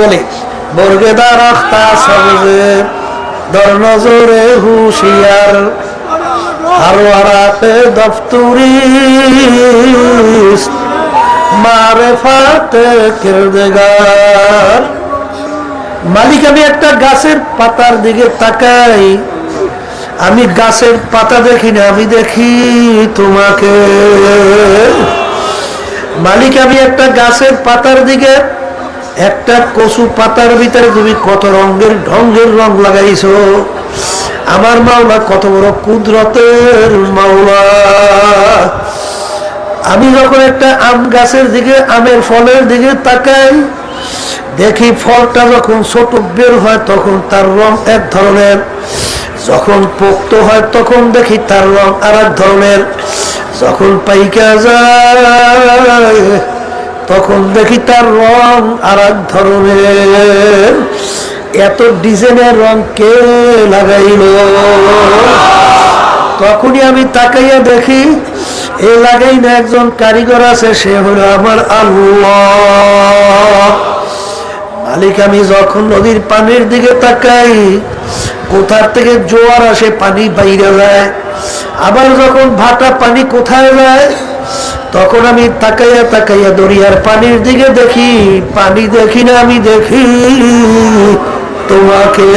বলে সবজে দর নজরে হুশিয়ার দফতুরি, মারে ফাতে কিরদেগার। মালিক, আমি একটা গাছের পাতার দিকে তাকাই, আমি গাছের পাতা দেখি না, আমি দেখি তোমাকে। মালিক, আমি একটা গাছের পাতার দিকে একটা কচু পাতার ভিতরে তুমি কত রঙের ঢঙ্গের রং লাগাইছো? আমার মাওলা কত বড় কুদরতের মাওলা। আমি যখন একটা আম গাছের দিকে, আমের ফলের দিকে তাকাই, দেখি ফলটা যখন ছোট বের হয়, তখন তার রং এক ধরনের। যখন পোক্ত হয়, তখন দেখি তার রং আর এক ধরনের। যখন পাইকা যায় তখন দেখি তার রং আর এক ধরনের। এত ডিজাইনের রং কে লাগাইল? তখনই আমি তাকাইয়া দেখি, এ লাগাই না একজন কারিগর আছে, সে হলো আমার আল্লাহ। মালিক, আমি যখন নদীর পানির দিকে তাকাই, কোথার থেকে জোয়ার আসে পানি বাইরে যায়। আবার যখন ভাটা পানি কোথায় যায় তখন আমি তাকাইয়া তাকাইয়া দরিয়ার পানির দিকে দেখি, পানি দেখি না, আমি দেখি তোমাকে।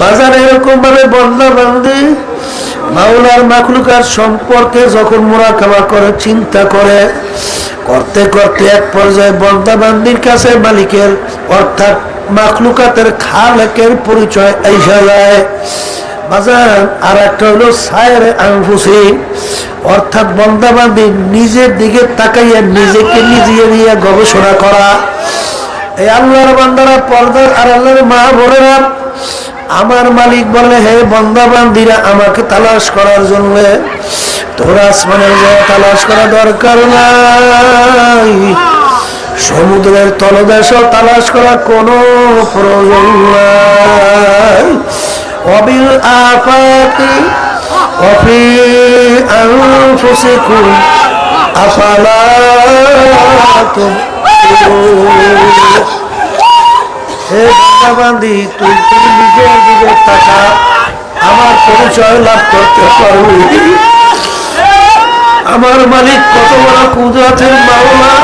বাজারে এরকম ভাবে বন্ধা বান্ধি মাওলার মাখলুকার সম্পর্কে যখন মোরাকাবা করে, চিন্তা করে, করতে করতে এক পর্যায়ে বন্দাবান্দির কাছে মালিকের, অর্থাৎ মাখলুকাতের খালেকের পরিচয় আইসা যায়। গবেষণা করা। এই আল্লাহর বান্দারা পর্দার আর আল্লাহর মা আমার মালিক বলে, হে বন্দাবান্দিরা আমাকে তালাশ করার জন্য তোর আসমানের যায় তালাশ করা দরকার নাই। সমুদ্রের তলদেশও তালাশ করা কোনো প্রয়োজন নাই। হে বান্দি তুই তুই নিজের তাকা আমার পরিচয় লাভ করতে পারবি। আমার মালিক কত বড় কুদরতের মাওলা,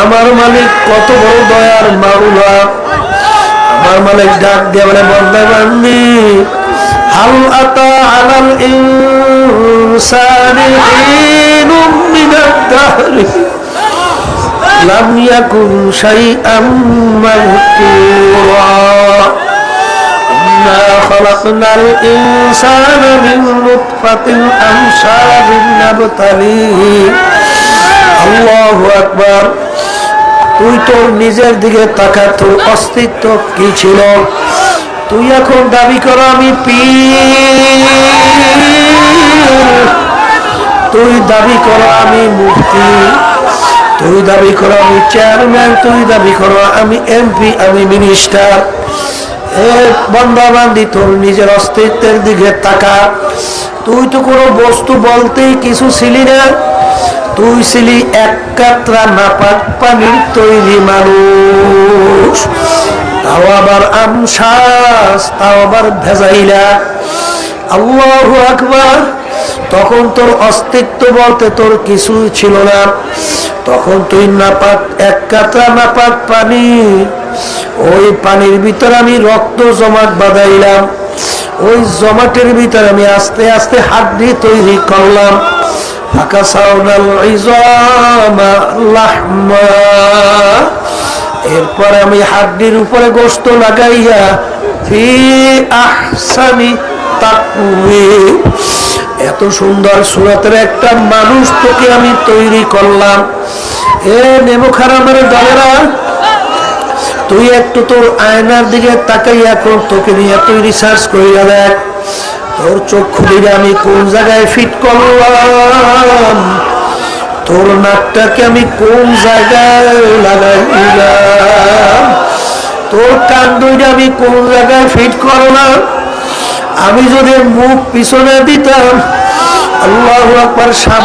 আমার মালিক কত বড় দয়ার মালিক ডাক দিয়ে বলে বন্দে বান্দি হাল আতা আলাল ইনসানি হিনুম মিনাদ দাহরি لم يكن شيئا مذكورا إنا خلقنا الإنسان من نطفة أمشاج نبتليه الله أكبر তুই তোর নিজের দিকে তাকা তোর অস্তিত্ব কি ছিল? তুই এখন দাবি কর আমি পীর। তুই দাবি কর আমি মুক্তি তুই দাবি কর আমি চেয়ারম্যান তুই দাবি কর আমি এমপি আমি মিনিস্টার বন্দাবান্দি তোর নিজের অস্তিত্বের দিকে তাকা তুই তো কোনো বস্তু বলতেই কিছু ছিলি না। তুই ছিলি এক কাতরা নাপাক পানির তৈরি মানুষ। তাও আবার আমশ্বাস তাও আবার ভেজাইলা। আল্লাহ আকবার। তখন তোর অস্তিত্ব বলতে তোর কিছুই ছিল না। তখন তুই নাপাক, এক কাতরা নাপাক পানি। ওই পানির ভিতর আমি রক্ত জমাট বাঁধাইলাম। ওই জমাটের ভিতর আমি আস্তে আস্তে হাড্ডি তৈরি করলাম। ইজামা এরপর আমি হাড্ডির উপরে গোস্ত লাগাইয়া, ফি এত সুন্দর সুরতের একটা মানুষ তোকে আমি তৈরি করলাম। এ দলেরা তুই একটু তোর আয়নার দিকে তাকাইয়া এখন তোকে নিয়ে তুই রিসার্চ করিয়া দেখ। তোর চক্ষু দিকে আমি কোন জায়গায় ফিট করলাম? তোর নাকটাকে আমি কোন জায়গায় লাগাইলাম? তোর কান দুইটা আমি কোন জায়গায় ফিট করলাম? আমি যদি মুখ পিছনে দিতাম, আল্লাহ আকবার সামনে